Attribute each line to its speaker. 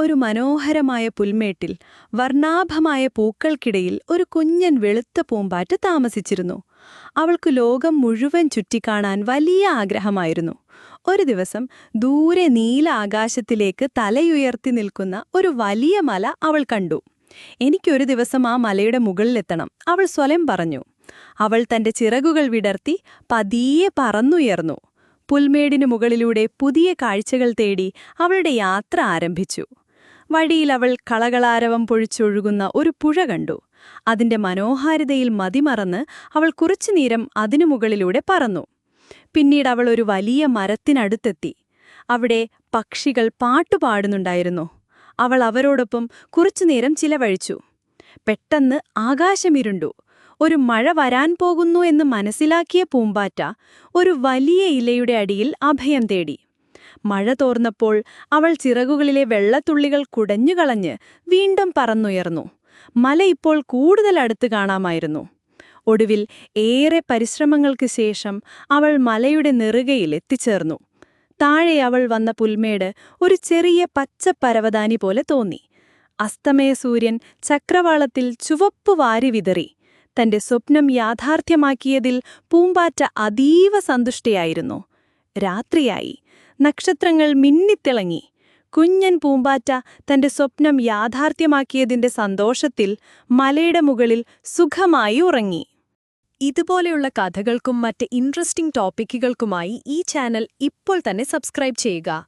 Speaker 1: ഒരു മനോഹരമായ പുൽമേട്ടിൽ വർണാഭമായ പൂക്കൾക്കിടയിൽ ഒരു കുഞ്ഞൻ വെളുത്ത പൂമ്പാറ്റ താമസിച്ചിരുന്നു. അവൾക്ക് ലോകം മുഴുവൻ ചുറ്റിക്കാണാൻ വലിയ ആഗ്രഹമായിരുന്നു. ഒരു ദിവസം ദൂരെ നീല ആകാശത്തിലേക്ക് തലയുയർത്തി നിൽക്കുന്ന ഒരു വലിയ മല അവൾ കണ്ടു. എനിക്കൊരു ദിവസം ആ മലയുടെ മുകളിലെത്തണം അവൾ സ്വലം പറഞ്ഞു. അവൾ തന്റെ ചിറകുകൾ വിടർത്തി പതിയെ പറന്നുയർന്നു. പുൽമേടിനു മുകളിലൂടെ പുതിയ കാഴ്ചകൾ തേടി അവളുടെ യാത്ര ആരംഭിച്ചു. വഴിയിൽ അവൾ കളകളാരവം പൊഴിച്ചൊഴുകുന്ന ഒരു പുഴ കണ്ടു. അതിന്റെ മനോഹാരിതയിൽ മതിമറന്ന് അവൾ കുറച്ചു നേരം അതിനു മുകളിലൂടെ പറന്നു. പിന്നീട് അവൾ ഒരു വലിയ മരത്തിനടുത്തെത്തി. അവിടെ പക്ഷികൾ പാട്ടുപാടുന്നുണ്ടായിരുന്നു. അവൾ അവരോടൊപ്പം കുറച്ചുനേരം ചിലവഴിച്ചു. പെട്ടെന്ന് ആകാശമിരുണ്ടു ഒരു മഴ വരാൻ പോകുന്നു എന്ന് മനസ്സിലാക്കിയ പൂമ്പാറ്റ ഒരു വലിയ ഇലയുടെ അടിയിൽ അഭയം തേടി. മഴ തോർന്നപ്പോൾ അവൾ ചിറകുകളിലെ വെള്ളത്തുള്ളികൾ കുടഞ്ഞുകളഞ്ഞ് വീണ്ടും പറന്നുയർന്നു. മല ഇപ്പോൾ കൂടുതൽ അടുത്ത് കാണാമായിരുന്നു. ഒടുവിൽ ഏറെ പരിശ്രമങ്ങൾക്ക് ശേഷം അവൾ മലയുടെ നെറുകയിൽ എത്തിച്ചേർന്നു. താഴെ അവൾ വന്ന പുൽമേട് ഒരു ചെറിയ പച്ച പരവതാനി പോലെ തോന്നി. അസ്തമയ സൂര്യൻ ചക്രവാളത്തിൽ ചുവപ്പ് വാരി വിതറി. തന്റെ സ്വപ്നം യാഥാർത്ഥ്യമാക്കിയതിൽ പൂമ്പാറ്റ അതീവ സന്തുഷ്ടയായിരുന്നു. രാത്രിയായി. നക്ഷത്രങ്ങൾ മിന്നിത്തിളങ്ങി. കുഞ്ഞൻ പൂമ്പാറ്റ തന്റെ സ്വപ്നം യാഥാർത്ഥ്യമാക്കിയതിന്റെ സന്തോഷത്തിൽ മലയുടെ മുകളിൽ സുഖമായി ഉറങ്ങി.
Speaker 2: ഇതുപോലെയുള്ള കഥകൾക്കും മറ്റ് ഇൻട്രസ്റ്റിംഗ് ടോപ്പിക്കുകൾക്കുമായി ഈ ചാനൽ ഇപ്പോൾ തന്നെ സബ്സ്ക്രൈബ് ചെയ്യുക.